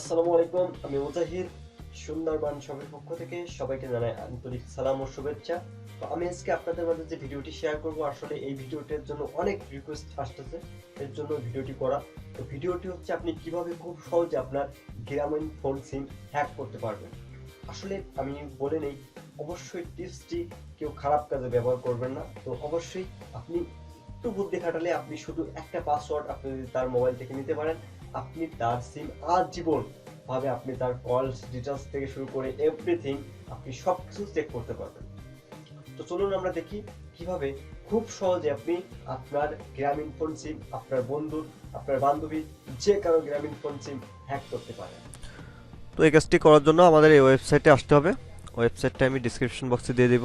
আসসালামু আলাইকুম, আমি মুজাহির। সুন্দরবন সবের পক্ষ থেকে সবাইকে জানাই আন্তরিক সালাম ও শুভেচ্ছা। তো আমি আজকে আপনাদের মাঝে যে ভিডিওটি শেয়ার করব, আসলে এই ভিডিওটির জন্য অনেক রিকোয়েস্ট আসতেছে। এর জন্য ভিডিওটি করা। তো ভিডিওটি হচ্ছে আপনি কীভাবে খুব সহজে আপনার গ্রামীণ ফোন সিম হ্যাক করতে পারবেন। আসলে আমি বলে নেই, অবশ্যই টিপসটি কেউ খারাপ কাজে ব্যবহার করবেন না। তো অবশ্যই আপনি একটু বুদ্ধি খাটালে আপনি শুধু একটা পাসওয়ার্ড আপনি তার মোবাইল থেকে নিতে পারেন আপনি তার সিম আজীবন ভাবে আপনি তার কলস ডিটেলস থেকে শুরু করে এভরিথিং আপনি সব কিছু চেক করতে পারবেন। তো চলুন আমরা দেখি কীভাবে খুব সহজে আপনি আপনার গ্রামীণ ফোন সিম আপনার বন্ধু আপনার বান্ধবী যে কারও গ্রামীণ ফোন সিম হ্যাক করতে পারেন। তো এই কাজটি করার জন্য আমাদের এই ওয়েবসাইটে আসতে হবে। ওয়েবসাইটটা আমি ডিসক্রিপশন বক্সে দিয়ে দিব,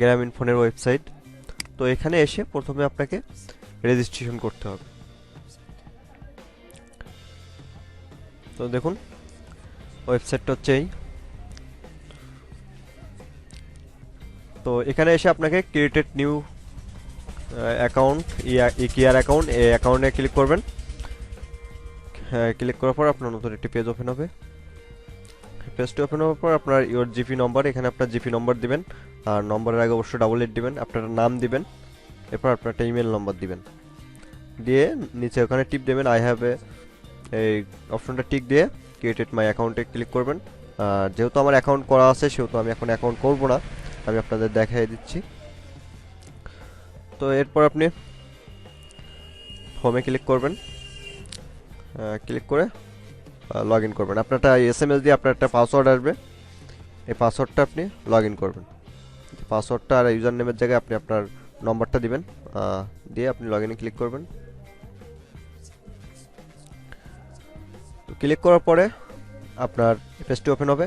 গ্রামীণ ফোনের ওয়েবসাইট তো এখানে এসে প্রথমে আপনাকে রেজিস্ট্রেশন করতে হবে। তো দেখুন ওয়েবসাইটটা হচ্ছে এই। তো এখানে এসে আপনাকে ক্রিয়েটেড নিউ অ্যাকাউন্ট ইকিয়ার অ্যাকাউন্ট এই অ্যাকাউন্টে ক্লিক করবেন। হ্যাঁ ক্লিক করার পর আপনার নতুন একটি পেজ ওপেন হবে। পেজটি ওপেন হওয়ার পর আপনার ইওর জিপি নম্বর এখানে আপনার জিপি নম্বর দিবেন। আর নম্বরের আগে অবশ্যই ডাবল এইট দিবেন, আপনার নাম দিবেন। এরপর আপনার একটা ইমেল নম্বর দিবেন। দিয়ে নিচে ওখানে টিপ দেবেন আই হ্যাভ এ এই অপশনটা টিক দিয়ে ক্রিয়েটেড মাই অ্যাকাউন্টে ক্লিক করবেন। যেহেতু আমার অ্যাকাউন্ট করা আছে, সেহেতু আমি এখন অ্যাকাউন্ট করব না। আমি আপনাদের দেখাই দিচ্ছি। তো এরপর আপনি হোমে ক্লিক করবেন। ক্লিক করে লগ ইন করবেন। আপনার একটা এস এম এস দিয়ে আপনার একটা পাসওয়ার্ড আসবে। এই পাসওয়ার্ডটা আপনি লগ ইন করবেন। পাসওয়ার্ডটা আর ইউজার নেমের জায়গায় আপনি আপনার নম্বরটা দিবেন। দিয়ে আপনি লগ ইনে ক্লিক করবেন। ক্লিক করার পরে আপনার পেজটি ওপেন হবে।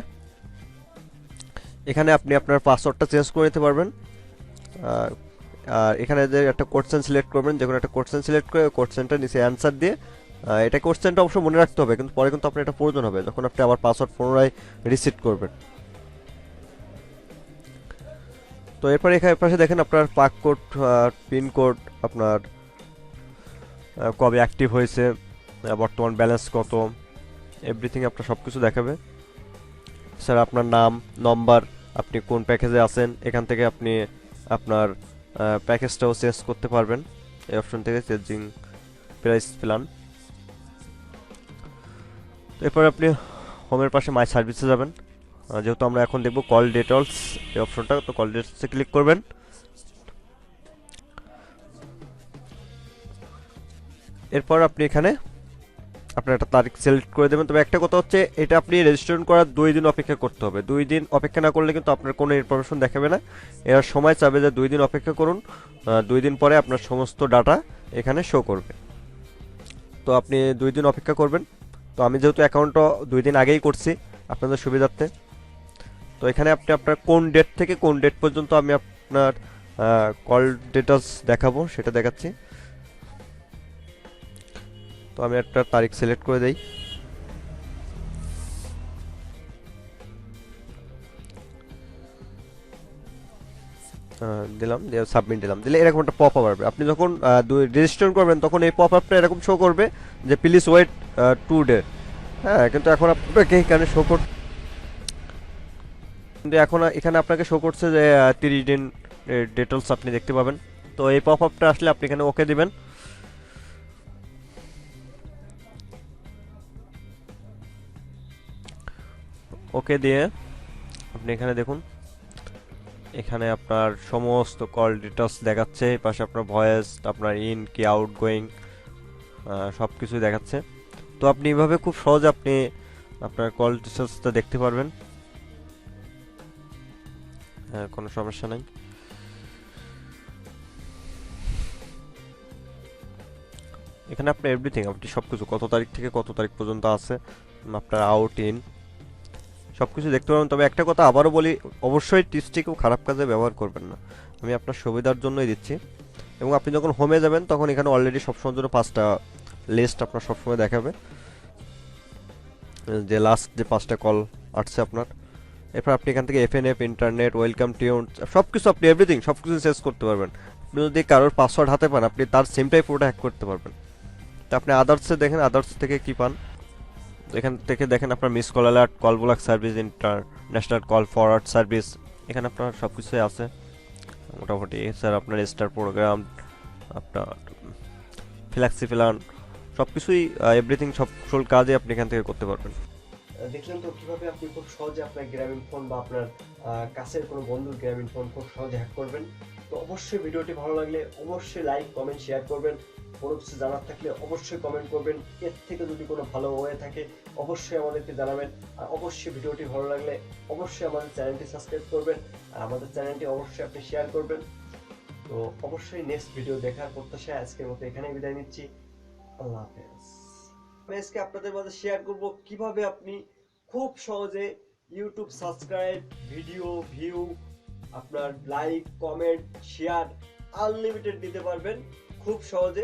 এখানে আপনি আপনার পাসওয়ার্ডটা চেঞ্জ করে নিতে পারবেন। আর এখানে যে একটা কোশ্চেন সিলেক্ট করবেন, যে কোনো একটা কোশ্চেন সিলেক্ট করে কোশ্চেনটা নিচে অ্যান্সার দিয়ে এটা কোশ্চেনটা অবশ্য মনে রাখতে হবে, কিন্তু পরে কিন্তু আপনার এটা প্রয়োজন হবে, যখন আপনি আবার পাসওয়ার্ড পুনরায় রিসেট করবেন। তো এরপর এখানে পাশে দেখেন আপনার পাক কোড পিন কোড আপনার কবে অ্যাক্টিভ হয়েছে বর্তমান ব্যালেন্স কত এভরিথিং আপনার সব কিছু দেখাবে। স্যার আপনার নাম নম্বর আপনি কোন প্যাকেজে আছেন, এখান থেকে আপনি আপনার প্যাকেজটাও চেঞ্জ করতে পারবেন। এই অপশন থেকে চেঞ্জিং প্রাইস প্ল্যান তো এরপর আপনি হোমের পাশে মাই সার্ভিসে যাবেন। যেহেতু আমরা এখন দেখব কল ডিটেলস এই অপশনটা তো কল ডিটেলসে ক্লিক করবেন। এরপর আপনি এখানে আপনার একটা তারিখ সিলেক্ট করে দেবেন। তবে একটা কথা হচ্ছে, এটা আপনি রেজিস্ট্রেশন করার দুই দিন অপেক্ষা করতে হবে। দুই দিন অপেক্ষা না করলে কিন্তু আপনার কোনো ইনফরমেশন দেখাবে না। এর সময় চাবে যে দুই দিন অপেক্ষা করুন। দুই দিন পরে আপনার সমস্ত ডাটা এখানে শো করবে। তো আপনি দুই দিন অপেক্ষা করবেন। তো আমি যেহেতু অ্যাকাউন্টটা দুই দিন আগেই করছি আপনাদের সুবিধার্থে। তো এখানে আপনি আপনার কোন ডেট থেকে কোন ডেট পর্যন্ত আমি আপনার কল ডেটাস দেখাবো, সেটা দেখাচ্ছি। তো আমি একটা তারিখ সিলেক্ট করে দেই। দিলাম, দিয়ে সাবমিট দিলাম। দিলে এরকম একটা পপ আপ আসবে। আপনি যখন রেজিস্ট্রেশন করবেন, তখন এই পপ আপটা এরকম শো করবে যে প্লিজ ওয়েট টু ডে হ্যাঁ কিন্তু এখন আপনাকে এখানে শো কর কিন্তু এখন এখানে আপনাকে শো করছে যে তিরিশ দিন ডিটেলস আপনি দেখতে পাবেন। তো এই পপ আপটা আসলে আপনি এখানে ওকে দিবেন। ওকে দিয়ে আপনি এখানে দেখুন। এখানে আপনার সমস্ত কল ডিটেলস দেখাচ্ছে পাশে আপনার ভয়েস আপনার ইন কি আউট গোয়িং সব কিছুই দেখাচ্ছে। তো আপনি এভাবে খুব সহজে আপনি আপনার কল ডিটেলসটা দেখতে পারবেন। হ্যাঁ কোনো সমস্যা নাই। এখানে আপনার এভরিথিং আপনি সব কিছু কত তারিখ থেকে কত তারিখ পর্যন্ত আছে, আপনার আউট ইন সব কিছু দেখতে পাবেন তবে একটা কথা আবারও বলি, অবশ্যই টিপসটি কেউ খারাপ কাজে ব্যবহার করবেন না। আমি আপনার সুবিধার জন্যই দিচ্ছি। এবং আপনি যখন হোমে যাবেন, তখন এখানে অলরেডি সবসময় জন্য পাঁচটা লিস্ট আপনার সবসময় দেখাবে। যে লাস্ট যে পাঁচটা কল আসছে আপনার। এরপর আপনি এখান থেকে এফএনএফ ইন্টারনেট ওয়েলকাম টিউন সব কিছু আপনি এভরিথিং সব কিছু চেঞ্জ করতে পারবেন। আপনি যদি কারোর পাসওয়ার্ড হাতে পান, আপনি তার সিমটাই পুরোটা হ্যাক করতে পারবেন। তা আপনি আদার্সে দেখেন আদার্স থেকে কী পান? এখান থেকে দেখেন আপনার miss call alert call block service international call forward service এখানে আপনার সব কিছুই আছে। মোটামুটি, স্যার আপনার স্টার প্রোগ্রাম আপনার ফ্ল্যাক্সি প্ল্যান সব কিছুই এভরিথিং সব সকল কাজই আপনি এখান থেকে করতে পারবেন। দেখলেন তো কীভাবে আপনি খুব সহজে আপনার গ্রামীণ ফোন বা আপনার কাছের কোনো বন্ধুর গ্রামীণ ফোন খুব সহজে হ্যাক করবেন। তো অবশ্যই ভিডিওটি ভালো লাগলে অবশ্যই লাইক কমেন্ট শেয়ার করবেন। কোনো কিছু জানার থাকলে অবশ্যই কমেন্ট করবেন। এর থেকে যদি কোনো ভালো ওয়ে থাকে, অবশ্যই আমাদেরকে জানাবেন। আর অবশ্যই ভিডিওটি ভালো লাগলে অবশ্যই আমাদের চ্যানেলটি সাবস্ক্রাইব করবেন। আর আমাদের চ্যানেলটি অবশ্যই আপনি শেয়ার করবেন। তো অবশ্যই নেক্সট ভিডিও দেখার প্রত্যাশায় আজকের মতো এখানেই বিদায় নিচ্ছি। আল্লাহ হাফেজ। আমি আজকে আপনাদের মাঝে শেয়ার করব কীভাবে আপনি খুব সহজে ইউটিউব সাবস্ক্রাইব ভিডিও ভিউ আপনার লাইক কমেন্ট শেয়ার আনলিমিটেড দিতে পারবেন। খুব সহজে।